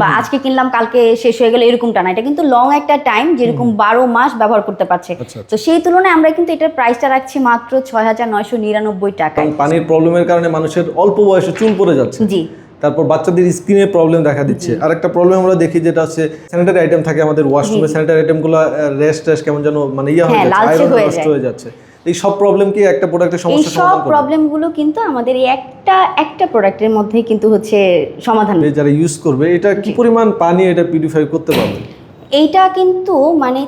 বা আজকে কিনলাম কালকে শেষ হয়ে গেল এরকমটা না। এটা কিন্তু লং একটা টাইম যেরকম বারো মাস ব্যবহার করতে পারছে। আচ্ছা, আচ্ছা। তো সেই তুলনায় আমরা কিন্তু এটার প্রাইসটা রাখছি মাত্র ছয় হাজার নয়শো নিরানব্বই টাকা পানির প্রবলেমের কারণে মানুষের অল্প বয়সে চুল পড়ে যাচ্ছে। জি। তারপর বাচ্চাদের স্কিনে প্রবলেম দেখা দিচ্ছে। আর একটা প্রবলেম আমরা দেখি যেটা হচ্ছে স্যানিটারি আইটেম থাকে আমাদের ওয়াশরুমে স্যানিটারি আইটেমগুলো রেস্ট টেস্ট কেমন যেন মানে ইয়ে হয়ে হ্যাঁ, যাচ্ছে আয়রন নষ্ট হয়ে যাচ্ছে। এই সব প্রবলেম কি একটা প্রোডাক্টের এই সমস্যা সব সমাধান করবে। প্রবলেমগুলো কিন্তু আমাদের এই একটা একটা প্রোডাক্টের মধ্যেই কিন্তু হচ্ছে সমাধান। যারা ইউজ করবে এটা কি পরিমাণ পানি এটা পিউরিফাই করতে পারবে? এইটা কিন্তু মানে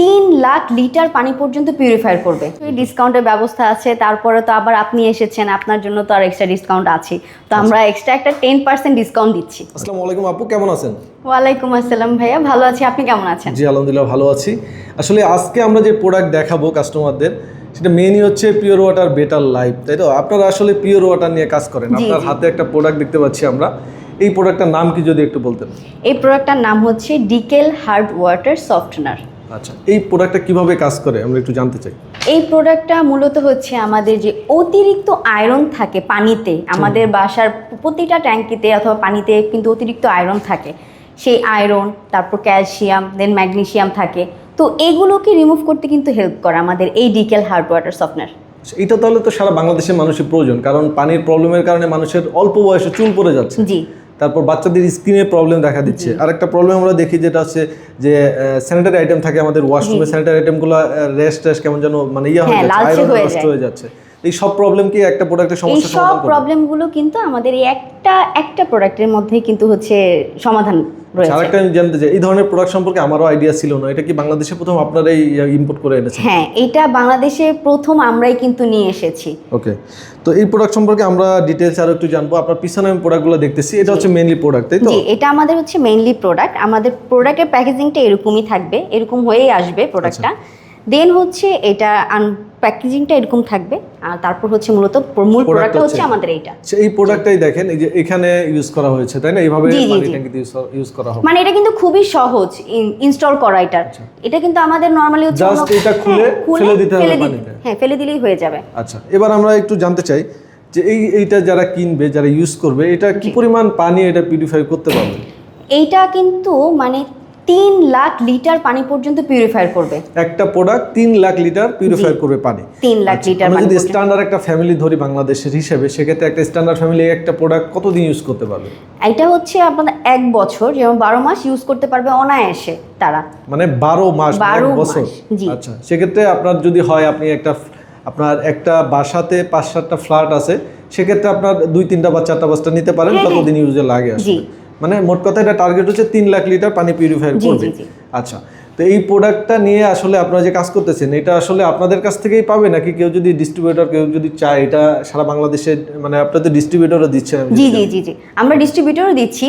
তিন লাখ লিটার পানি পর্যন্ত পিউরিফায়ার করবে। ডিসকাউন্টের ব্যবস্থা আছে তারপরে তো আবার আপনি এসেছেন আপনার জন্য তো আর এক্সট্রা ডিসকাউন্ট আছে। তো আমরা এক্সট্রা একটা টেন পার্সেন্ট ডিসকাউন্ট দিচ্ছি। আসসালামু আলাইকুম আপু কেমন আছেন? ওয়ালাইকুম আসসালাম ভাইয়া ভালো আছি। আপনি কেমন আছেন? জি আলহামদুলিল্লাহ ভালো আছি। আসলে আজকে আমরা যে প্রোডাক্ট দেখাবো কাস্টমারদের সেটা মেনই হচ্ছে পিওর ওয়াটার বেটার লাইফ তাই তো? আপনারা আসলে পিওর ওয়াটার নিয়ে কাজ করেন। আপনার হাতে একটা প্রোডাক্ট দেখতে পাচ্ছি আমরা। এই প্রোডাক্টটার নাম কি যদি একটু বলতেন? এই প্রোডাক্টটার নাম হচ্ছে ডিকেল হার্ড ওয়াটার সফটনার আচ্ছা এই প্রোডাক্টটা কীভাবে কাজ করে? আমরা একটু জানতে চাই। এই প্রোডাক্টটা মূলত হচ্ছে আমাদের যে অতিরিক্ত আয়রন থাকে পানিতে আমাদের বাসার প্রতিটা ট্যাঙ্কিতে অথবা পানিতে কিন্তু অতিরিক্ত আয়রন থাকে। সেই আয়রন তারপর ক্যালসিয়াম দেন ম্যাগনেসিয়াম থাকে। তো এগুলোকে রিমুভ করতে কিন্তু হেল্প করে আমাদের এই ডিকেল হার্ড ওয়াটার সফটনার এটা তাহলে তো সারা বাংলাদেশের মানুষের প্রয়োজন কারণ পানির প্রবলেমের কারণে মানুষের অল্প বয়সে চুল পড়ে যাচ্ছে। জি। তারপর বাচ্চাদের স্কিনের প্রবলেম দেখা দিচ্ছে। আর একটা প্রবলেম আমরা দেখি যেটা হচ্ছে যে স্যানিটারি আইটেম থাকে আমাদের ওয়াশরুমে স্যানিটারি আইটেমগুলো রেস্ট টেস্ট কেমন যেন মানে ইয়ে হয়ে হ্যাঁ, যাচ্ছে আয়রন নষ্ট হয়ে যাচ্ছে। এই সব প্রবলেম কি একটা প্রোডাক্টের এই সমস্যা সব সমাধান করবে? প্রবলেমগুলো কিন্তু আমাদের এই একটা একটা প্রোডাক্টের মধ্যেই কিন্তু হচ্ছে সমাধান রয়েছে। আরেকটা আমি জানতে চাই এই ধরনের প্রোডাক্ট সম্পর্কে আমারও আইডিয়া ছিল না। এটা কি বাংলাদেশে প্রথম আপনারাই ইম্পোর্ট করে এনেছেন? হ্যাঁ এটা বাংলাদেশে প্রথম আমরাই কিন্তু নিয়ে এসেছি। ওকে তো এই প্রোডাক্ট সম্পর্কে আমরা ডিটেলস আরও একটু জানব। আপনার পিছনে আমি প্রোডাক্টগুলো দেখতেছি। এটা হচ্ছে মেইনলি প্রোডাক্ট তাই তো? জি এটা আমাদের হচ্ছে মেইনলি প্রোডাক্ট আমাদের প্রোডাক্টের প্যাকেজিংটা এরকমই থাকবে এরকম হয়েই আসবে প্রোডাক্টটা দেন হচ্ছে এটা প্যাকেজিংটা এরকম থাকবে। আর তারপর হচ্ছে মূলত মূল প্রোডাক্টটা হচ্ছে আমাদের এইটা। আচ্ছা, এই প্রোডাক্টটাই দেখেন এই যে এখানে ইউজ করা হয়েছে তাই না? এইভাবে ইউজ করা হবে। মানে এটা কিন্তু খুবই সহজ ইনস্টল করা এটা। এটা কিন্তু আমাদের নর্মালি হচ্ছে অন্য- এটা খুলে হ্যাঁ, ফেলে দিতে হবে ফেলে দিতে- পানিতে। হ্যাঁ ফেলে দিলেই হয়ে যাবে। আচ্ছা এবার আমরা একটু জানতে চাই যে এই এইটা যারা কিনবে যারা ইউজ করবে এটা কি পরিমাণ পানি এটা পিউরিফাই করতে পারবে? এইটা কিন্তু মানে তিন লাখ লিটার পানি পর্যন্ত পিউরিফায়ার করবে। একটা প্রোডাক্ট তিন লাখ লিটার পিউরিফাই করবে পানি। তিন লাখ আচ্ছা, লিটার আমরা যদি স্ট্যান্ডার্ড একটা ফ্যামিলি ধরি বাংলাদেশের হিসেবে সেক্ষেত্রে একটা স্ট্যান্ডার্ড ফ্যামিলি একটা প্রোডাক্ট কতদিন ইউজ করতে পারবে? এটা হচ্ছে আপনার এক বছর যেমন বারো মাস ইউজ করতে পারবে অনায়াসে তারা। মানে বারো মাস বারো বছর? আচ্ছা সেক্ষেত্রে আপনার যদি হয় আপনি একটা আপনার একটা বাসাতে পাঁচ সাতটা ফ্ল্যাট আছে সেক্ষেত্রে আপনার দুই তিনটা বা চারটা পাঁচটা নিতে পারেন হ্যাঁ, ততদিন ইউজে লাগে আসলে। মানে মোট কথা এটা টার্গেট হচ্ছে তিন লাখ লিটার পানি পিউরিফায়ার জি, করবে। আচ্ছা তো এই প্রোডাক্টটা নিয়ে আসলে আপনারা যে কাজ করতেছেন এটা আসলে আপনাদের কাছ থেকেই পাবে নাকি কেউ যদি ডিস্ট্রিবিউটর কেউ যদি চায় এটা সারা বাংলাদেশে মানে আপনাদের ডিস্ট্রিবিউটরও দিচ্ছে? জি জি জি জি। আমরা ডিস্ট্রিবিউটরও দিচ্ছি।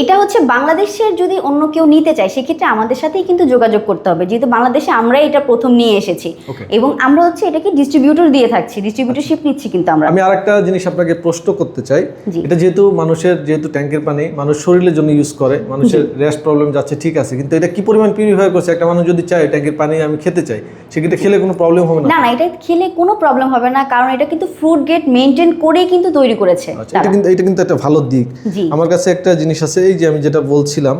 এটা হচ্ছে বাংলাদেশের যদি অন্য কেউ নিতে চায় সেক্ষেত্রে আমাদের সাথেই কিন্তু যোগাযোগ করতে হবে। যেহেতু বাংলাদেশে আমরাই এটা প্রথম নিয়ে এসেছি। এবং আমরা হচ্ছে এটাকে ডিস্ট্রিবিউটর দিয়ে থাকছি। ডিস্ট্রিবিউটরশিপ নিচ্ছি কিন্তু আমরা। আমি আরেকটা জিনিস আপনাকে প্রশ্ন করতে চাই। এটা যেহেতু মানুষের যেহেতু ট্যাঙ্কের পানি মানুষ শরীরের জন্য ইউজ করে মানুষের রেস্ট প্রবলেম যাচ্ছে ঠিক আছে। কিন্তু এটা কি পরিমাণ পিউরিফাই করছে? একটা মানুষ যদি চায় ট্যাঙ্কের পানি আমি খেতে চাই সেক্ষেত্রে খেলে কোনো প্রবলেম হবে না? না না এটা খেলে কোনো প্রবলেম হবে না কারণ এটা কিন্তু ফ্রুট গেট মেনটেন করেই কিন্তু তৈরি করেছে আচ্ছা এটা কিন্তু এটা কিন্তু একটা ভালো দিক। আমার কাছে একটা জিনিস আছে এই যে আমি যেটা বলছিলাম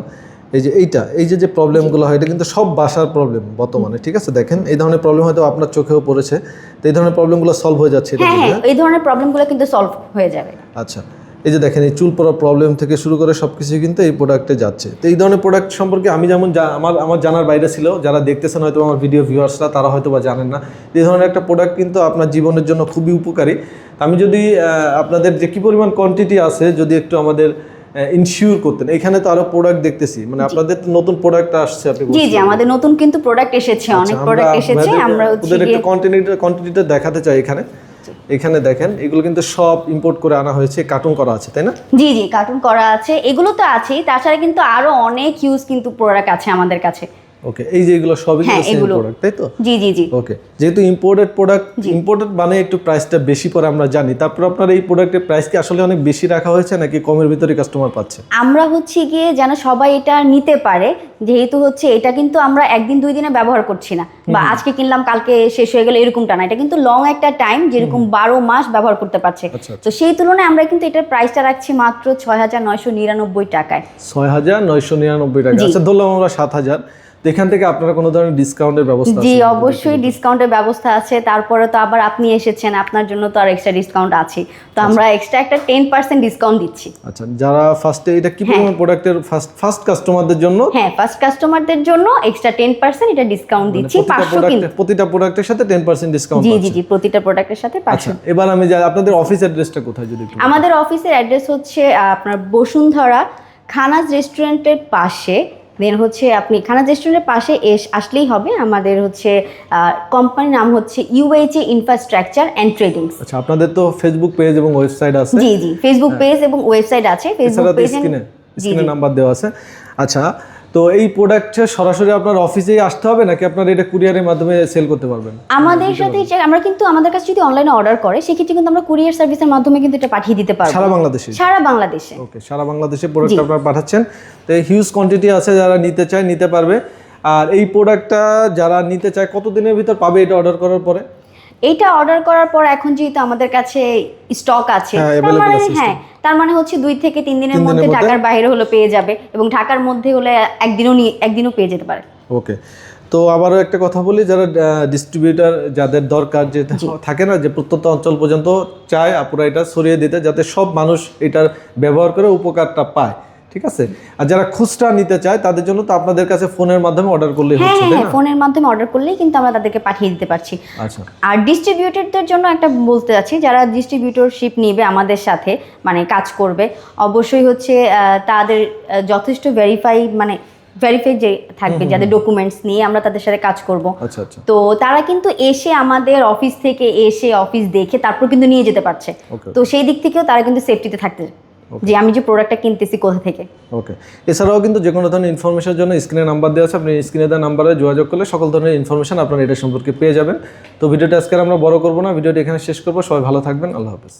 এই যে এইটা এই যে যে প্রবলেমগুলো হয় এটা কিন্তু সব বাসার প্রবলেম বর্তমানে ঠিক আছে? দেখেন এই ধরনের প্রবলেম হয়তো আপনার চোখেও পড়েছে তো এই ধরনের প্রবলেমগুলো সলভ হয়ে যাচ্ছে এটা হ্যাঁ হ্যাঁ এই ধরনের প্রবলেমগুলো কিন্তু সলভ হয়ে যাবে। আচ্ছা এই যে দেখেন এই চুল পড়া প্রবলেম থেকে শুরু করে সব কিছুই কিন্তু এই প্রোডাক্টে যাচ্ছে। তো এই ধরনের প্রোডাক্ট সম্পর্কে আমি যেমন আমার আমার জানার বাইরে ছিল যারা দেখতেছেন হয়তো আমার ভিডিও ভিউয়ার্সরা তারা হয়তো বা জানেন না এই ধরনের একটা প্রোডাক্ট কিন্তু আপনার জীবনের জন্য খুবই উপকারী। আমি যদি আপনাদের যে কি পরিমাণ কোয়ান্টিটি আছে যদি একটু আমাদের ইনশিওর করতেন। এখানে তো আরও প্রোডাক্ট দেখতেছি। মানে আপনাদের তো নতুন প্রোডাক্ট আসছে আপনি জি জি আমাদের নতুন কিন্তু প্রোডাক্ট এসেছে আচ্ছা, অনেক প্রোডাক্ট এসেছে আমরা ওদের একটা কন্টিনিউটি কোয়ান্টিটিটা কোয়ান্টিটিটা দেখাতে চাই এখানে। এখানে দেখেন এগুলো কিন্তু সব ইম্পোর্ট করে আনা হয়েছে কার্টুন করা আছে তাই না? জি জি কার্টুন করা আছে। এগুলো তো আছেই তাছাড়া কিন্তু আরও অনেক ইউজ কিন্তু প্রোডাক্ট আছে আমাদের কাছে। ওকে এই যে এগুলো সবই হ্যাঁ, সেম প্রোডাক্ট তাই তো? জি জি জি। ওকে যেহেতু ইম্পোর্টেড প্রোডাক্ট ইম্পোর্টেড মানে একটু প্রাইসটা বেশি পরে আমরা জানি। তারপর আপনার এই প্রোডাক্টের প্রাইস কি আসলে অনেক বেশি রাখা হয়েছে নাকি কমের ভিতরে কাস্টমার পাচ্ছে? আমরা হচ্ছে গিয়ে যেন সবাই এটা নিতে পারে যেহেতু হচ্ছে এটা কিন্তু আমরা একদিন দুই দিনে ব্যবহার করছি না। বা আজকে কিনলাম কালকে শেষ হয়ে গেলে এরকমটা না। এটা কিন্তু লং একটা টাইম যেরকম বারো মাস ব্যবহার করতে পারছে। আচ্ছা, তো সেই তুলনায় আমরা কিন্তু এটার প্রাইসটা রাখছি মাত্র ছয় হাজার নয়শো নিরানব্বই টাকায়। ছয় হাজার নয়শো নিরানব্বই টাকা। আচ্ছা ধরলাম আমরা সাত হাজার। তো এখান থেকে আপনারা কোনো ধরনের ডিসকাউন্টের ব্যবস্থা জি অবশ্যই ডিসকাউন্টের ব্যবস্থা আছে। তারপরে তো আবার আপনি এসেছেন আপনার জন্য তো আর এক্সট্রা ডিসকাউন্ট আছে। তো আমরা এক্সট্রা একটা টেন পার্সেন্ট ডিসকাউন্ট দিচ্ছি। আচ্ছা যারা ফার্স্টে এটা কি পরিমাণ প্রোডাক্টের ফার্স্ট ফার্স্ট কাস্টমারদের জন্য? হ্যাঁ ফার্স্ট কাস্টমারদের জন্য এক্সট্রা টেন পার্সেন্ট এটা ডিসকাউন্ট দিচ্ছি মানে প্রতিটা পাঁচশো প্রতিটা প্রোডাক্টের সাথে টেন পার্সেন্ট ডিসকাউন্ট জি জি জি প্রতিটা প্রোডাক্টের সাথে আচ্ছা পাঁচশো এবার আমি যাই আপনাদের অফিস অ্যাড্রেসটা কোথায় যদি আমাদের অফিসের অ্যাড্রেস হচ্ছে আপনার বসুন্ধরা খানাজ রেস্টুরেন্টের পাশে দেন হচ্ছে আপনি খানাজ রেস্টুরেন্টের পাশে এস আসলেই হবে। আমাদের হচ্ছে কোম্পানির নাম হচ্ছে ইউএইচএ ইনফ্রাস্ট্রাকচার অ্যান্ড ট্রেডিংস আচ্ছা আপনাদের তো ফেসবুক পেজ এবং ওয়েবসাইট আছে। জি জি ফেসবুক পেজ এবং ওয়েবসাইট আছে। ফেসবুক পেজ স্ক্রিনে স্ক্রিনে নাম্বার দেওয়া আছে। আচ্ছা তো এই প্রোডাক্ট সরাসরি আপনার অফিসেই আসতে হবে নাকি আপনার এটা কুরিয়ারের মাধ্যমে সেল করতে পারবেন? আমাদের সাথে আমরা কিন্তু আমাদের কাছে যদি অনলাইনে অর্ডার করে সেক্ষেত্রে কিন্তু আমরা কুরিয়ার সার্ভিসের মাধ্যমে কিন্তু এটা পাঠিয়ে দিতে পারব। সারা বাংলাদেশে? সারা বাংলাদেশে। ওকে সারা বাংলাদেশে প্রোডাক্ট আপনারা পাঠাচ্ছেন। তো হিউজ কোয়ান্টিটি আছে যারা নিতে চায় নিতে পারবে। আর এই প্রোডাক্টটা যারা নিতে চায় কতদিনের ভিতর পাবে এটা অর্ডার করার পরে? এইটা অর্ডার করার পর এখন যেহেতু আমাদের কাছে স্টক আছে হ্যাঁ, তার মানে হ্যাঁ তার মানে হচ্ছে দুই থেকে তিন দিনের মধ্যে? ঢাকার বাইরে হলো পেয়ে যাবে এবং ঢাকার মধ্যে হলে একদিনও নিয়ে একদিনও পেয়ে যেতে পারে। ওকে তো আবারও একটা কথা বলি যারা ডিস্ট্রিবিউটার যাদের দরকার যে থাকে না যে প্রত্যন্ত অঞ্চল পর্যন্ত চায় আপুরা এটা সরিয়ে দিতে যাতে সব মানুষ এটার ব্যবহার করে উপকারটা পায়। ঠিক আছে? আর যারা খুচরা নিতে চায় তাদের জন্য তো আপনাদের কাছে ফোনের মাধ্যমে অর্ডার করলেই হ্যাঁ হচ্ছে হ্যাঁ তাই হ্যাঁ না ফোনের মাধ্যমে অর্ডার করলেই কিন্তু আমরা তাদেরকে পাঠিয়ে দিতে পারছি। আচ্ছা। আর ডিস্ট্রিবিউটরদের জন্য একটা বলতে যাচ্ছি যারা ডিস্ট্রিবিউটরশিপ নেবে আমাদের সাথে মানে কাজ করবে অবশ্যই হচ্ছে তাদের যথেষ্ট ভেরিফাই মানে ভেরিফাই যে থাকবে যাদের ডকুমেন্টস নিয়ে আমরা তাদের সাথে কাজ করব। আচ্ছা আচ্ছা। তো তারা কিন্তু এসে আমাদের অফিস থেকে এসে অফিস দেখে তারপর কিন্তু নিয়ে যেতে পারছে। তো সেই দিক থেকেও তারা কিন্তু সেফটিতে থাকতে যে আমি যে প্রোডাক্টটা কিনতেছি কোথা থেকে? ওকে এছাড়াও কিন্তু যে কোনো ধরনের ইনফরমেশনের জন্য স্ক্রিনে নাম্বার দেওয়া আছে। আপনি স্ক্রিনে দেওয়া নাম্বারে যোগাযোগ করলে সকল ধরনের ইনফরমেশন আপনার এটা সম্পর্কে পেয়ে যাবেন। তো ভিডিওটা আজকে আমরা বড় করব না ভিডিওটি এখানে শেষ করব। সবাই ভালো থাকবেন। আল্লাহ হাফেজ।